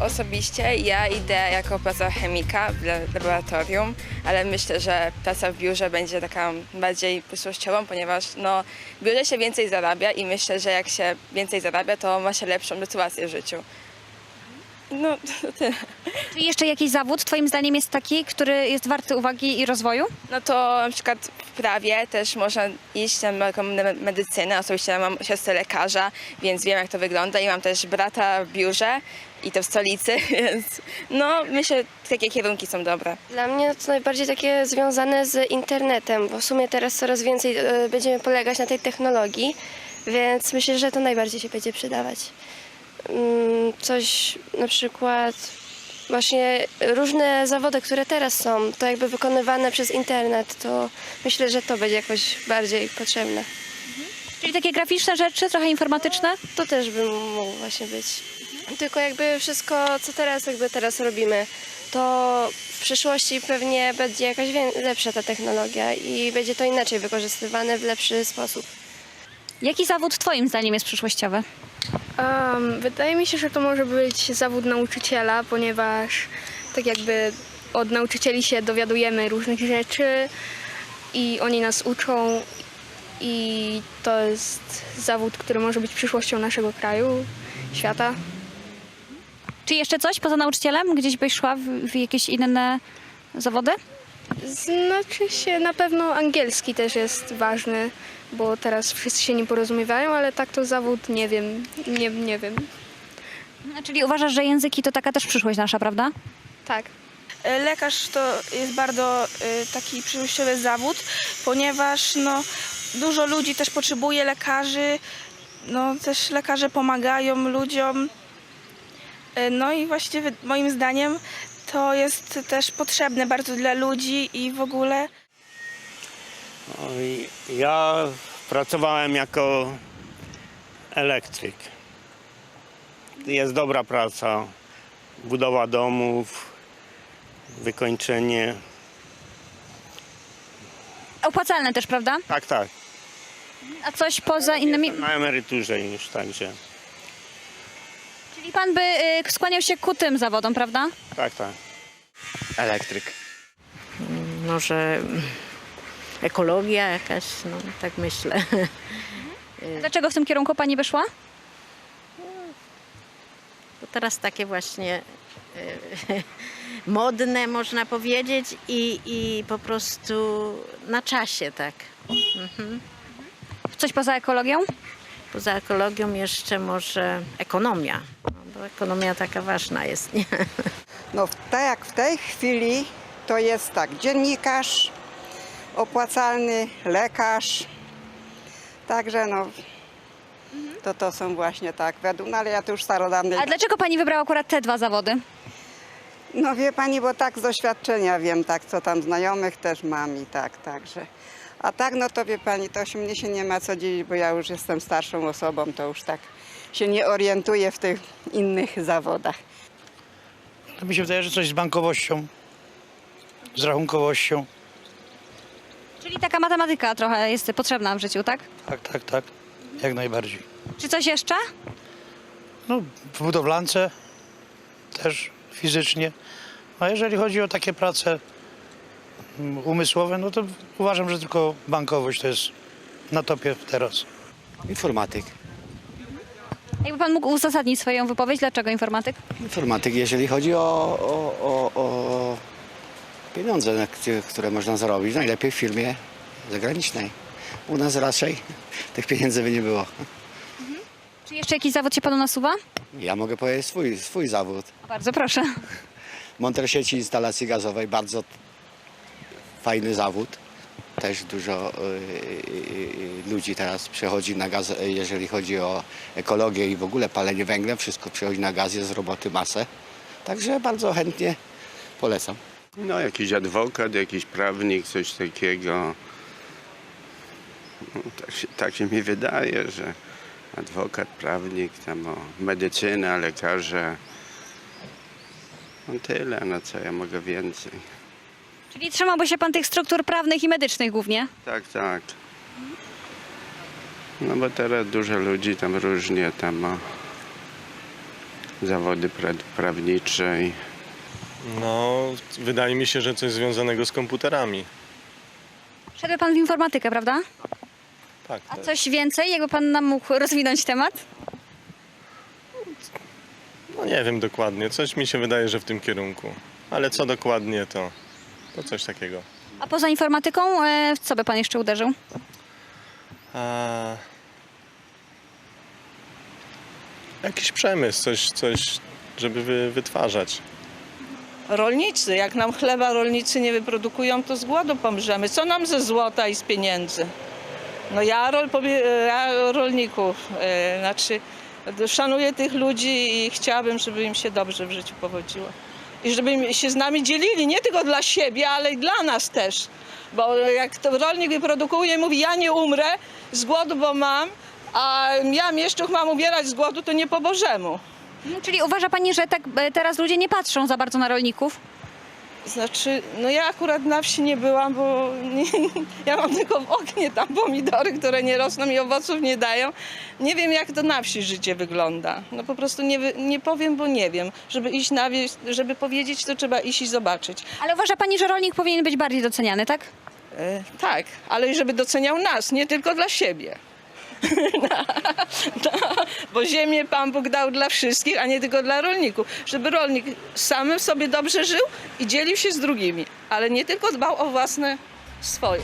Osobiście ja idę jako praca chemika w la- laboratorium, ale myślę, że praca w biurze będzie taka bardziej przyszłościową, ponieważ no, w biurze się więcej zarabia i myślę, że jak się więcej zarabia, to ma się lepszą sytuację w życiu. No, to tyle. Czy jeszcze jakiś zawód Twoim zdaniem jest taki, który jest warty uwagi i rozwoju? No to na przykład w prawie też można iść na taką me- medycynę. Osobiście ja mam siostrę lekarza, więc wiem jak to wygląda i mam też brata w biurze i to w stolicy, więc no myślę, takie kierunki są dobre. Dla mnie to najbardziej takie związane z internetem, bo w sumie teraz coraz więcej e, będziemy polegać na tej technologii, więc myślę, że to najbardziej się będzie przydawać. Mm, Coś na przykład właśnie różne zawody, które teraz są, to jakby wykonywane przez internet, to myślę, że to będzie jakoś bardziej potrzebne. Czyli takie graficzne rzeczy, trochę informatyczne? To też by mógł właśnie być. Tylko jakby wszystko, co teraz jakby teraz robimy, to w przyszłości pewnie będzie jakaś lepsza ta technologia i będzie to inaczej wykorzystywane w lepszy sposób. Jaki zawód Twoim zdaniem jest przyszłościowy? Um, wydaje mi się, że to może być zawód nauczyciela, ponieważ tak jakby od nauczycieli się dowiadujemy różnych rzeczy i oni nas uczą i to jest zawód, który może być przyszłością naszego kraju, świata. Czy jeszcze coś poza nauczycielem? Gdzieś byś szła w, w jakieś inne zawody? Znaczy się na pewno angielski też jest ważny, bo teraz wszyscy się nie porozumiewają, ale tak to zawód nie wiem, nie, nie wiem. Czyli uważasz, że języki to taka też przyszłość nasza, prawda? Tak. E, Lekarz to jest bardzo e, taki przyszłościowy zawód, ponieważ no, dużo ludzi też potrzebuje lekarzy, no, też lekarze pomagają ludziom. E, No i właściwie moim zdaniem to jest też potrzebne bardzo dla ludzi i w ogóle. Oj, Ja pracowałem jako elektryk. Jest dobra praca. Budowa domów, wykończenie. Opłacalne też, prawda? Tak, tak. A coś poza innymi... Na emeryturze już, także. Czyli pan by y, skłaniał się ku tym zawodom, prawda? Tak, tak. Elektryk. może mm, ekologia jakaś, no tak myślę. Dlaczego w tym kierunku pani wyszła? To teraz takie właśnie e, modne można powiedzieć i, i po prostu na czasie tak. Coś poza ekologią? Poza ekologią jeszcze może ekonomia, no, bo ekonomia taka ważna jest, nie? No w- tak jak w tej chwili to jest tak, dziennikarz, opłacalny lekarz, także no to to są właśnie tak, według, no ale ja to już starodawny. A dlaczego pani wybrała akurat te dwa zawody? No wie pani, bo tak z doświadczenia wiem, tak co tam znajomych też mam i tak, także. A tak no to wie pani, to się, mnie się nie ma co dziwić, bo ja już jestem starszą osobą, to już tak się nie orientuję w tych innych zawodach. To mi się wydaje, że coś z bankowością, z rachunkowością. Czyli taka matematyka trochę jest potrzebna w życiu, tak? Tak, tak, tak. Jak najbardziej. Czy coś jeszcze? No, w budowlance też fizycznie. A jeżeli chodzi o takie prace umysłowe, no to uważam, że tylko bankowość to jest na topie teraz. Informatyk. Jakby pan mógł uzasadnić swoją wypowiedź, dlaczego informatyk? Informatyk, jeżeli chodzi o, o, o, o pieniądze, na które można zarobić, najlepiej w firmie zagranicznej. U nas raczej tych pieniędzy by nie było. Czy jeszcze jakiś zawód się panu nasuwa? Ja mogę powiedzieć swój, swój zawód. Bardzo proszę. Monter sieci instalacji gazowej, bardzo fajny zawód. Też dużo y, y, y, ludzi teraz przechodzi na gaz, jeżeli chodzi o ekologię i w ogóle palenie węglem. Wszystko przechodzi na gaz, jest z roboty masę. Także bardzo chętnie polecam. No, jakiś adwokat, jakiś prawnik, coś takiego. No, tak, się, tak się mi wydaje, że adwokat, prawnik, tam o medycyna, lekarze. No tyle, no co ja mogę więcej. Czyli trzymałby się pan tych struktur prawnych i medycznych głównie? Tak, tak. No bo teraz dużo ludzi tam różnie tam o, zawody pra- prawnicze i No, wydaje mi się, że coś związanego z komputerami. Szedł pan w informatykę, prawda? Tak. A też. coś więcej, jakby pan nam mógł rozwinąć temat? No nie wiem dokładnie, coś mi się wydaje, że w tym kierunku. Ale co dokładnie, to, to coś takiego. A poza informatyką, e, w co by pan jeszcze uderzył? A... Jakiś przemysł, coś, coś żeby wy, wytwarzać. Rolnicy, jak nam chleba rolnicy nie wyprodukują, to z głodu pomrzemy. Co nam ze złota i z pieniędzy? No ja, rol, powie- ja rolników, e, znaczy szanuję tych ludzi i chciałabym, żeby im się dobrze w życiu powodziło. I żeby się z nami dzielili, nie tylko dla siebie, ale i dla nas też. Bo jak to rolnik wyprodukuje mówi, ja nie umrę z głodu, bo mam, a ja mieszczuch mam umierać z głodu, to nie po Bożemu. Czyli uważa pani, że tak e, teraz ludzie nie patrzą za bardzo na rolników? Znaczy, no ja akurat na wsi nie byłam, bo nie, ja mam tylko w oknie tam pomidory, które nie rosną i owoców nie dają. Nie wiem, jak to na wsi życie wygląda. No po prostu nie, wy- nie powiem, bo nie wiem. Żeby iść na wieś, żeby powiedzieć, to trzeba iść i zobaczyć. Ale uważa pani, że rolnik powinien być bardziej doceniany, tak? E, tak, ale i żeby doceniał nas, nie tylko dla siebie. Bo ziemię Pan Bóg dał dla wszystkich, a nie tylko dla rolników. Żeby rolnik samym sobie dobrze żył i dzielił się z drugimi, ale nie tylko dbał o własne swoje.